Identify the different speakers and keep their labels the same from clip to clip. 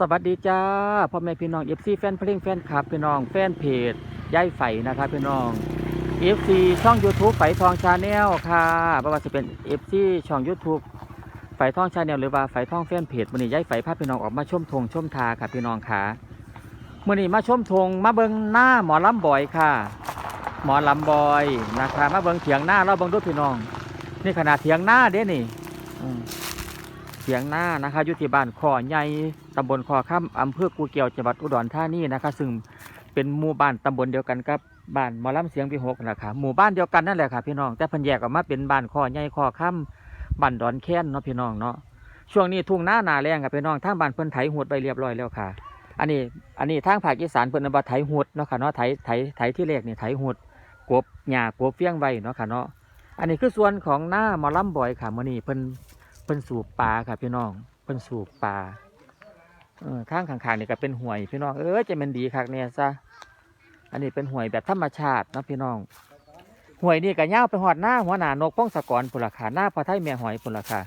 Speaker 1: สวัสดีจ้าพ่อแม่พี่น้องเอฟซีแฟนเพลงแฟนคลับพี่น้องแฟนเพจย้ายไฝนะครับพี่น้องเอฟซีช่อง YouTube ไฝทองชาแนลค่ะไม่ว่าจะเป็นเอฟซีช่อง YouTube ไฝทองชาแนลหรือว่าไฝทองแฟนเพจมื่อนี้ย้ายไฝพาพี่น้องออกมาชมธงชมทาค่ะพี่น้องค่ะมื่อนี้มาชมธงมาเบิงหน้าหมอลำบอยค่ะ หมอลำบอยนะคะมาเบิงเถียงหน้าเราเบิงด้วยพี่น้อง นี่ขนาดเถียงหน้าเด้นี่อื ถียงหน้านะคะยู่ที่บ้านขอใหญ่ตำบลขอค่ำอำเภอกูเกียวจังหวัดอุดรธานีนะคะ ซึ่งเป็นหมู่บ้านตำบลเดียวกันกับบ้านมอลำเสียงพี่หกนะคะหมู่บ้านเดียวกันนั่นแหละค่ะพี่น้องแต่พันแยกออกมาเป็นบ้านขอใหญ่ขอค่ำบ้านดอนแค้นเนาะพี่น้องเนาะช่วงนี้ทุ่งหน้านาแรงค่ะพี่น้องทางบ้านเพิ่นไถหดไปเรียบร้อยแล้วค่ะ อันนี้อันนี้ทางภาคอีสานเพิ่นเอามาไถหดเนาะค่ะเนาะไถไถไถที่แรกนี่ไถหดกบหญ้ากบเฟี้ยงไว้เนาะค่ะเนาะอันนี้คือส่วนของหน้ามอลำบ่อยค่ะมื้อนี้เพิ่น เพิ่นสูบปลาค่ะพี่น้องเพิ่นสูบปลาเออทางข้างๆนี่ก็เป็นห่วยพี่น้องเออจะเป็นดีคักเนี่ยซะอันนี้เป็นห่วยแบบธรรมชาตินะพี่น้องห่วยนี่ก็ย่าไปหอดหน้าหัวหน้านกป้องสะกอนพุ่นราคาหน้าพอไทยแม่หอยพุ่นราคา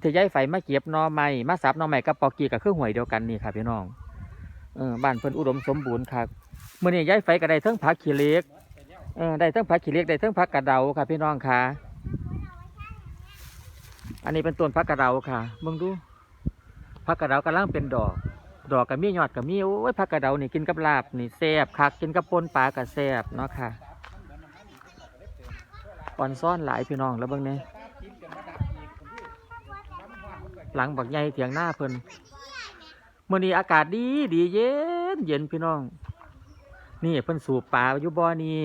Speaker 1: ที่ย้ายไฟมาเก็บนอไม้มาสับนอไม้กับปอกีกับเครื่องห่วยเดียวกันนี่ค่ะพี่น้องเออบ้านเพิ่นอุดมสมบูรณ์ครับเมื่อนี้ย้ายไฟก็ได้ทั้งผักขี้เล็กเออได้ทั้งผักขี้เล็กได้ทั้งผักกระเดาค่ะพี่น้องค่ะ อันนี้เป็นต้นผักกระเดาค่ะมึงดูผักกระเดากำลังเป็นดอก ดอกกับมียอดกับมีโอ้ยผักกระเดานี่กินกับลาบนี่แซ่บคักกินกับปนปลากับแซ่บเนาะค่ะอ่อนซ่อนหลายพี่น้องแล้วเบิ่งเนี่ยหลังบักใหญ่เถียงหน้าเพิ่นมื้อนี้อากาศดีดีเย็นเย็นพี่น้อง นี่เพิ่นสูบปลาอยู่บ่อนี่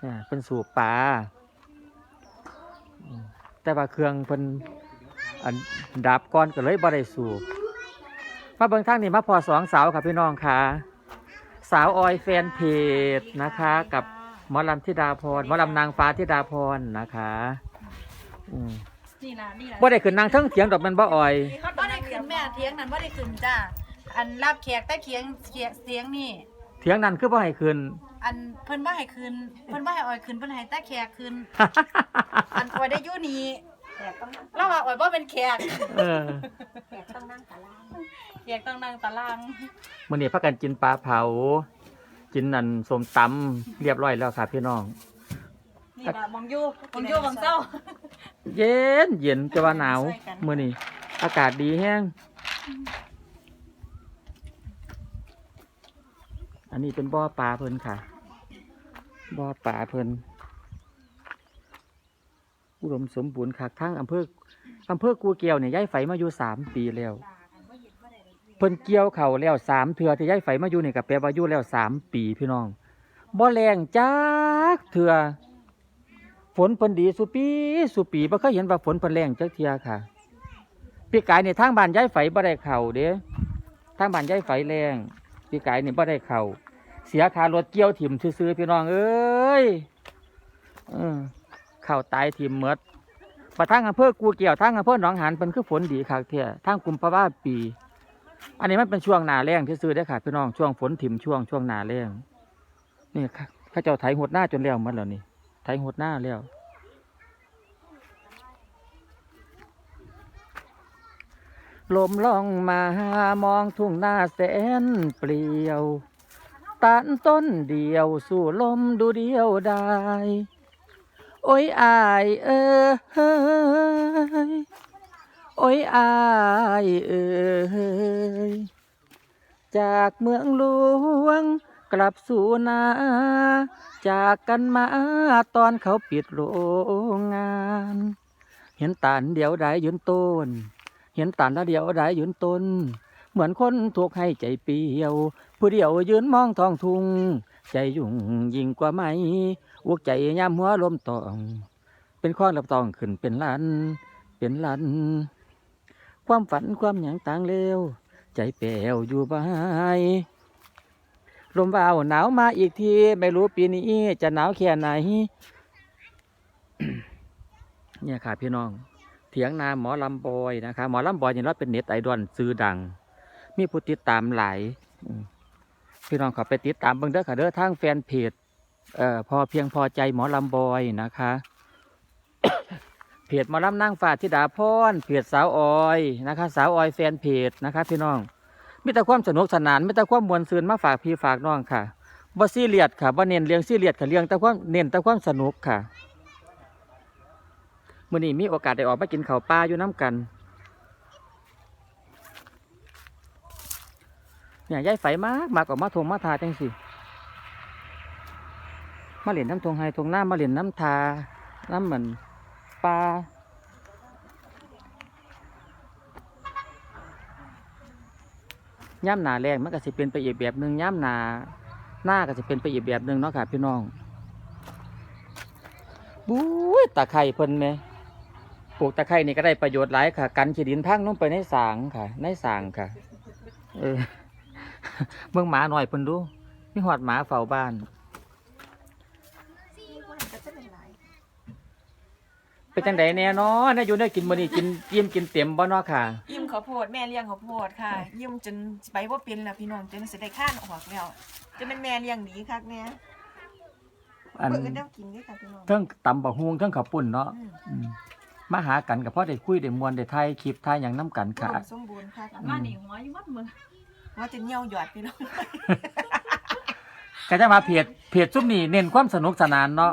Speaker 1: เนี่เพิ่นสูบปลา แต่ว่าเครื่องเพิ่นอันดับก่อนก็เลยบ่ได้สูบมาเบิ่งทางนี้มาพอสองสาวค่ะพี่น้องค่ะ สาวออยแฟนเพจนะคะ กับหมอลำธิดาพรหมอลำนางฟ้าธิดาพรนะคะอืม
Speaker 2: นี่ล่ะนี่ล่ะ
Speaker 1: บ่ได้ขึ้นนางเทั้งเถียงดอกแมันบ่ออย
Speaker 2: เขาบ่ได้ขึ้นแม่เทียงนั่นบ่ได้ขึ้นจ้าอันรับแขกแต่เคียงเคียงเสียงนี่
Speaker 1: เถียงนั้นคือบ่ให้ขึ้น
Speaker 2: อันเพิ่นบ่ให้ขึ้นเพิ่นบ่ให้อ่อยขึ้นเพิ่นให้แต่แขกขึ้นอันอ่อยได้อยู่นี่แล้วว่าอ่อยบ่เป็นแขก
Speaker 1: เออ
Speaker 2: แขกต้องนั่งตารางแขกต้องนั่งตาราง
Speaker 1: มื้อนี้พากันกินปลาเผา กินนั่นส้มตำเรียบร้อยแล้วค่ะพี่น้อง
Speaker 2: นี่ล่ะมองอยู่มองอยู่มองเศร้า
Speaker 1: เย็นเย็นจะว่าหนาวมื้อนี้อากาศดีแห้งอันนี้เป็นบ่อปลาเพิ่นค่ะ บ่อปลาเพิ่นอุดมสมบูรณ์ค่ะทั้งอำเภออำเภอกูเกียวเนี่ยย้ายไฟมาอยู่สามปีแล้ว เพิ่นเกี่ยวเข่าแล้วสามเถื่อที่ย้ายไฟมาอยู่เนี่ยกับแปลว่าอยู่แล้วสามปีพี่น้องบ่แรงจักเถื่อฝนเพิ่นดีสุปีสุปีบ่เคยเห็นว่าฝนเพิ่นแรงจักเทื่อค่ะปีกายนี่ยทางบ้านย้ายไฟบ่ได้เข้าเด้ทางบ้านย้ายไฟแรงปีกายนี่ยบ่ได้เข้า เสียค่ารถเกี่ยวถิ่มซื้อๆพี่น้องเอ้ยเออเข้าตายถิ่มหมดประทางอำเภอกูเกี่ยวทางอำเภอหนองหานเพิ่นคือฝนดีคักแท้ทางกุมภาวะปี อันนี้มันเป็นช่วงหนาแรงที่ซื้อได้ค่ะพี่น้องช่วงฝนถิ่มช่วงช่วงหนาแรงนี่ค่ะข้าเจ้าไถหดหน้าจนแล้วมันแล้วนี่ไถหดหน้าแล้วลมล่องมามองทุ่งหน้าแสนเปลี่ยว ตันต้นเดียวสู่ลมดูเดียวได้โอ้ยอายเอ้ยโอ้ยอายเอ่ยจากเมืองหลวงกลับสู่นา จากกันมาตอนเขาปิดโรงงาน เห็นตานเดียวได้ยืนต้น เห็นตานละเดียวได้ยืนต้น เหมือนคนถูกให้ใจเปียว ผู้เดียวยืนมองท้องทุ่ง ใจยุ่งยิ่งกว่าไหมอุกใจยามหัวลมตอง เป็นข้อลับตองขึ้นเป็นลัน เป็นลัน ความฝันความหยังต่างเลวใจแป้วอยู่บายลมว่าวหนาวมาอีกที ไม่รู้ปีนี้ จะหนาวแค่ไหน เนี่ยค่ะพี่น้อง เถียงนาหมอลำบอยนะคะ หมอลำบอยเนี่ยเราเป็นเน็ตไอดอลซื้อดัง มีผู้ติดตามหลายพี่น้องขอไปติดตามเบิ่งเด้อค่ะเด้อทางแฟนเพจเอ่อพอเพียงพอใจหมอลำบอยนะคะเพจหมอลำนั่งฝาดธิดาพรเพจสาวออยนะคะ สาวออยแฟนเพจนะคะ พี่น้องมีแต่ความสนุกสนานมีแต่ความมวลซืนมาฝากพี่ฝากน้องค่ะบ่ซีเรียสค่ะบ่เน้นเลี้ยงซีเรียสค่ะเลี้ยงแต่ความเน้นแต่ความสนุกค่ะมื้อนี้มีโอกาสได้ออกมากินข้าวปลาอยู่น้ำกัน เนี่ยยายไฟมากมากออกมาทงมาทาจังสิมาเหรียญน้ำทงไฮทงหน้ามาเหรียญน้ำทา น้ำเหมือนปลาย่ำหนาแรงมันก็สิเป็นไปอีกแบบหนึ่งย่ำหนาหน้าก็สิเป็นไปอีกแบบหนึ่งเนาะค่ะพี่น้องบุ้ยตะไคร่เพิ่นไหมปลูกตะไคร่นี่ก็ได้ประโยชน์หลายค่ะ กันขีดินพังลงไปในสางค่ะ ในสางค่ะ เออ เมืองหมาหน่อยเพิ่นดูมีหอดหมาเฝ้าบ้าน เป็นจังไดแน่เนาะน่าอยู่ได้กินมื้อนี้กินยิ้มกินเต็มบ่เนาะค่ะ
Speaker 3: ยิ้มข้าวโพดแม่เลี้ยงข้าวโพดค่ะ ยิ้มจนสิไปว่าเป็นแล้วพี่น้องจนสิได้ข้านออกแล้วจะเป็นแม่เลี้ยงดีคักเนี่ย
Speaker 1: อัน
Speaker 3: เพิ่นก็ได้กินด้วยค่ะพี่น้อง
Speaker 1: เทั้งตำบักฮวงเทั้งข้าวปุ้นเนาะ
Speaker 3: อืม
Speaker 1: อืมมาหากันกับพ่อได้คุยได้มวนได้ถ่ายคลิปถ่ายหยังนํกันค่ะ
Speaker 3: อุดมสมบูรณ์ค่ะ
Speaker 2: มาหนีหัวอยู่มัดมือ
Speaker 3: ว่าจะเหี่ยวหยอดพี่น้อง
Speaker 1: ก็จะมาเพจเพจซุมนี้เน้นความสนุกสนานเนาะ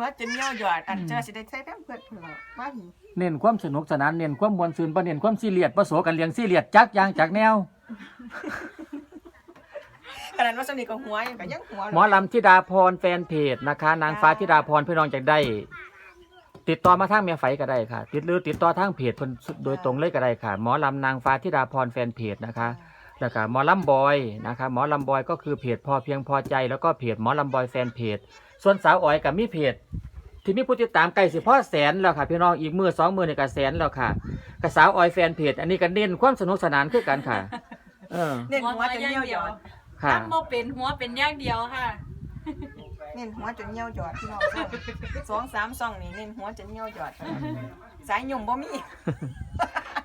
Speaker 3: ว่าจะเหี่ยวหยอด อันเจอสิได้ใช้แป้งเพื่อนเผื่อว่าหิ
Speaker 1: เน้นความสนุกสนานเน้นความมวนซืนบ่เน้นความซีเรียสบ่โสกันเลี้ยงซีเรียสจักอย่างจักแนว
Speaker 3: ขนาดว่าสนิทกับหัวยังก็ยังหัว
Speaker 1: หมอลำธิดาพรแฟนเพจนะคะ นางฟ้าธิดาพรพี่น้องจากได้ ติดต่อมาทางเมียไฟก็ได้ค่ะ ติดหรือติดต่อทางเพจเพิ่นโดยตรงเลยก็ได้ค่ะ หมอลำนางฟ้าธิดาพรแฟนเพจนะคะ แล้วก็หมอลำบอยนะคะหมอลำบอยก็คือเพจพอเพียงพอใจแล้วก็เพจหมอลำบอยแฟนเพจ ส่วนสาวอ๋อยกับมีเพจ ที่มีผู้ติดตามใกล้สิพ่อแสนแล้วค่ะพี่น้องอีกมือสองมือในกระแสนแล้วค่ะกับสาวอ๋อยแฟนเพจ อันนี้ก็เน้นความสนุกสนานคือกันค่ะ เออ
Speaker 3: เน้นหัวจนเหี่ยวหยอด
Speaker 1: ค่ะ
Speaker 2: ตั้งโมเป็นหัวเป็นอย่างเดียวค่ะ
Speaker 3: เน้นหัวจนเหี่ยวหยอดพี่น้องสองสามซองนี่เน้นหัวจนเหี่ยวหยอด สายหยุ่มบ่มี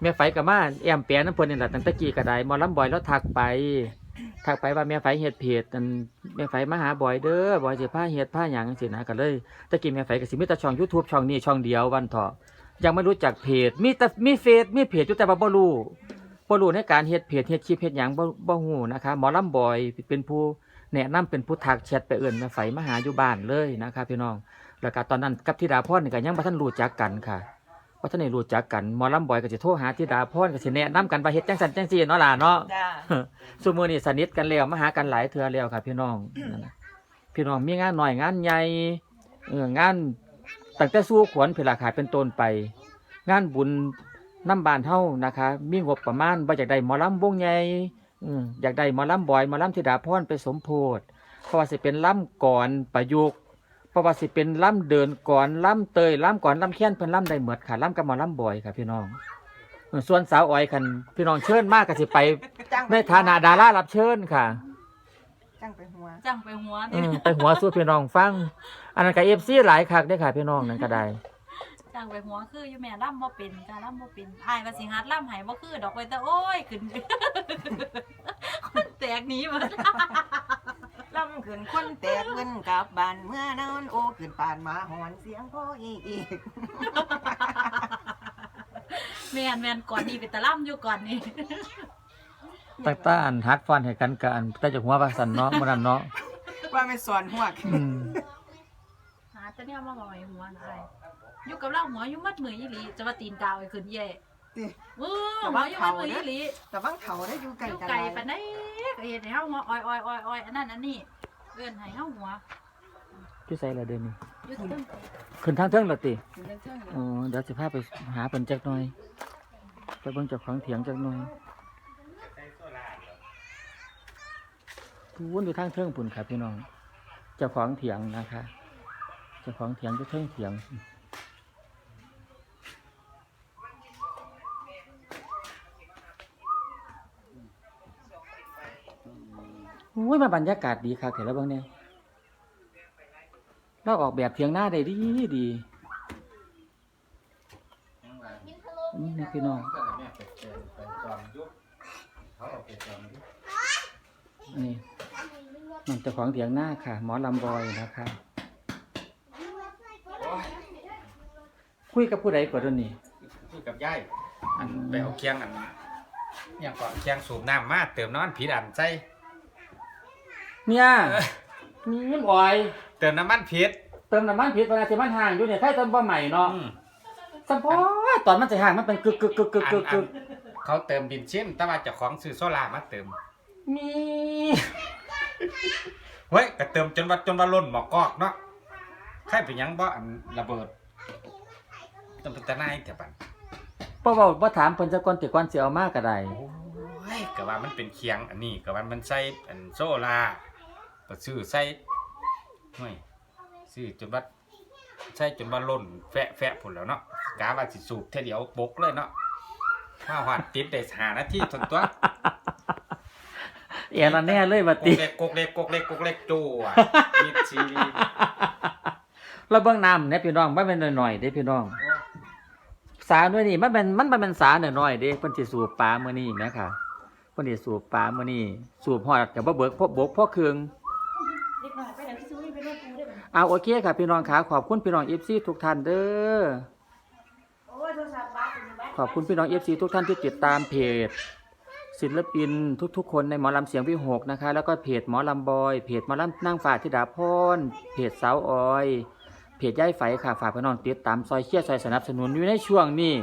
Speaker 1: แม่ไฟกับมาแอมเปียน้ำเพิ่นนี่แหละตั้งแต่กี้ก็ได้หมอลำบอยแล้วทักไปทักไปว่าแม่ไฟเฮ็ดเพจอันแม่ไฟมาหาบอยเด้อบอยสิพาเฮ็ดพาหยังจังซี่นะก็เลยตะกี้แม่ไฟก็สิมีแต่ช่อง YouTube ช่องนี้ช่องเดียววันเถาะยังไม่รู้จักเพจมีแต่มีเฟซมีเพจอยู่แต่ว่าบ่รู้บ่รู้ในการเฮ็ดเพจเฮ็ดคลิปเฮ็ดหยังบ่บ่ฮู้นะคะหมอลำบอยเป็นผู้แนะนำเป็นผู้ทักแชทไปเอิ้นแม่ไฟมาหาอยู่บ้านเลยนะคะพี่น้องแล้วก็ตอนนั้นกับธิดาพรนี่ก็ยังบ่ทันรู้จักกันค่ะ บ่ทันได้รู้จักกันหมอลำบอยก็สิโทรหาธิดาพรก็สิแนะนำกันว่าเฮ็ดจังซั่นจังซี่เนาะล่ะเนาะ
Speaker 3: จ้า
Speaker 1: สุมือนี่สนิทกันแล้วมาหากันหลายเทื่อแล้วครับพี่น้องนั่นน่ะพี่น้องมีงานหน่อยงานใหญ่เอองานตั้งแต่สู้ขวัญเพลาขายเป็นต้นไป งานบุญน้ำบานเท่านะคะ มีงบประมาณว่าอยากได้หมอลำวงใหญ่อืมอยากได้หมอลำบอยหมอลำธิดาพรไปสมโพธเพราะว่าสิเป็นลำก่อนประยุกต์ เพราะว่าสิเป็นลำเดินก่อนลำเตยลำก่อนลำแค้นเพิ่นลำได้เหมือดค่ะลำกับหมอลำบอยค่ะพี่น้องเออส่วนสาวอ้อยคันพี่น้องเชิญมากก็สิไป
Speaker 3: จ้าง
Speaker 1: ในฐานะดารารับเชิญค่ะ
Speaker 3: จ้างไปหัว
Speaker 2: จังไปหัว
Speaker 1: อื
Speaker 2: นี่
Speaker 1: มไปหัวสู้พี่น้องฟัง อันนั้นกับเอฟซีหลายคักได้อค่ะพี่น้องนั่นก็ได้
Speaker 2: จังไปหัวคืออยู่แม่ล่ำบ่เป็นจ้าล่ำบ่เป็นอายว่าสิหัดล่ำให้บ่คือดอกไปแต่โอ้ยขึ้นคนแตกหนีหมด
Speaker 3: ลำขึ้นคนแตกเงินกลับบ้านเมื่อนอนโอขึ้นป่านหมาหอนเสียงพ่ออีกอีก
Speaker 2: แม่นแม่นก่อนนี้เป็นตะล่ำอยู่ก่อนนี่
Speaker 1: ตั้งแต่อันฮัดฟันให้กันกับอันแต่จากหัวว่าสันเนาะมื้อนั้นเนาะ
Speaker 3: ว่าไม่สอนหัวก
Speaker 1: อืม
Speaker 2: หาแต่เนี่ยมาบ่อยหัวนะอ้ายอยู่กับเราหัวอยู่มัดมืออีหลีจะว่าตีนกาวไอ้ขึ้นแย่
Speaker 3: ติ
Speaker 2: เออหัวอยู่มัดมืออีหลี
Speaker 3: แต่บางเขาได้อยู่ไกล
Speaker 2: อยู่
Speaker 3: กัน
Speaker 2: ไก่ปานใดก็เฮ็ดให้เฮาหัวอ้อยอ้อยอ้อยอ้อยอันนั้นอันนี้เอิ้นให้เฮาหัว
Speaker 1: พี่ใส่ละเดือนนี้
Speaker 2: อยู่เทิง
Speaker 1: ขึ้นทางเทิงและติ
Speaker 3: อยู่เทิงๆ
Speaker 1: อ๋อเดี๋ยวสิพาไปหาเพิ่นจักหน่อยไปเบิ่งเจ้าของเถียงจักหน่อยพูนอยู่ทางเทิงพุ่นครับพี่น้องเจ้าของเถียงนะคะเจ้าของเถียงอยู่เทิงเถียง อุ้ยมาบรรยากาศดีครับเห็นแล้วบ้างเนี่ยเราออกแบบเทียงหน้าได้ดีดีอืมนี่พี่น้องนี่มันเจ้าของเถียงหน้าค่ะ หมอลำบอยนะคะคุยกับผู้ใดก่อนเดี๋ยวนี้
Speaker 4: คุยกับยายอันไปเอาเคียงอันยังก็เคียงสูบน้ำมาเติมน้ำมันผิดอันใส่
Speaker 1: เนี่ยมียิ้มอ่อย
Speaker 4: เติมน้ำมันผิด
Speaker 1: เติมน้ำมันผิดเวลาที่มันห่างอยู่เนี่ยใครเติมบ่ใหม่เนาะ
Speaker 4: อืม
Speaker 1: สัมพอตอนมันจะห่างมันเป็นกึกกึกกึกกึก
Speaker 4: อัน
Speaker 1: กึก
Speaker 4: อั
Speaker 1: กึ
Speaker 4: น
Speaker 1: ก
Speaker 4: เขาเติมบินชิ้นแต่ว่าเจ้าของซื้อโซล่ามาเติม
Speaker 1: มี
Speaker 4: เฮ้ยก็เติมจนว่าจนว่าล้นหมอกอกเนาะใครเป็นหยังบ่อันระเบิดต้องเป็นตาหนายแต่ปัน
Speaker 1: เพราะว่าบ่ถามเพิ่นจะก่อนติก่อนสิเอามาก็ได้
Speaker 4: โอ้ยก็ว่ามันเป็นเคียงอันนี้ก็ว่ามันใส่อันโซล่า ก็ซื้อใส่ห่วยซื้อจนว่าใส่จนว่าล้นแฟะแฟะพุ่นแล้วเนาะกาว่าสิสูบเท่าเดียวบกเลยเนาะถ้าหอดติดได้หานาทีทนตัว
Speaker 1: เอียนอันแน่เลยว่า
Speaker 4: ก
Speaker 1: ติ
Speaker 4: กเล็กกกเล็กกกเล็กกกเล็กจูอะมิดซีรี
Speaker 1: เราเบิ่งน้ำเนี่ยพี่น้องมันเป็นหน่อยๆเด้พี่น้อง สาด้วยนี่มันเป็นมันมันเป็นสาหน่อยๆเด้เพิ่นสิสูบปลามื้อนี้แหมค่ะเพิ่นสิสูบปลามื้อนี้สูบฮอดก็บ่เบิกพบบกพอเครื่อง
Speaker 2: เอา
Speaker 1: โอเคค่ะพี่น้องขาขอบคุณพี่น้อง FC ทุกท่านเด้อขอบคุณพี่น้อง FC ทุกท่านที่ติดตามเพจ ศิลปินทุกๆ คนในหมอลำเสียงพี่หกนะคะ แล้วก็เพจหมอลำบอย เพจหมอลำนั่งฝ่าธิดาพรเพจสาวออยเพจย่ายไฝค่ะฝากพี่น้องติดตามซอยเชียร์ซอยสนับสนุนอยู่ในช่วงนี้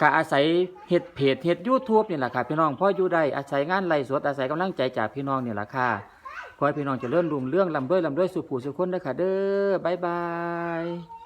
Speaker 1: ก็อาศัยเฮ็ดเพจเฮ็ดยูทูบนี่แหละค่ะพี่น้องพ่ออยู่ได้อาศัยงานไล่สดอาศัยกำลังใจจากพี่น้องนี่แหละค่ะ ขอให้พี่น้องเจะเล่นรุ่งเรื่องลำด้วยลำด้วยสุขผู้สุขคนนะค่ะเด้อบายบาย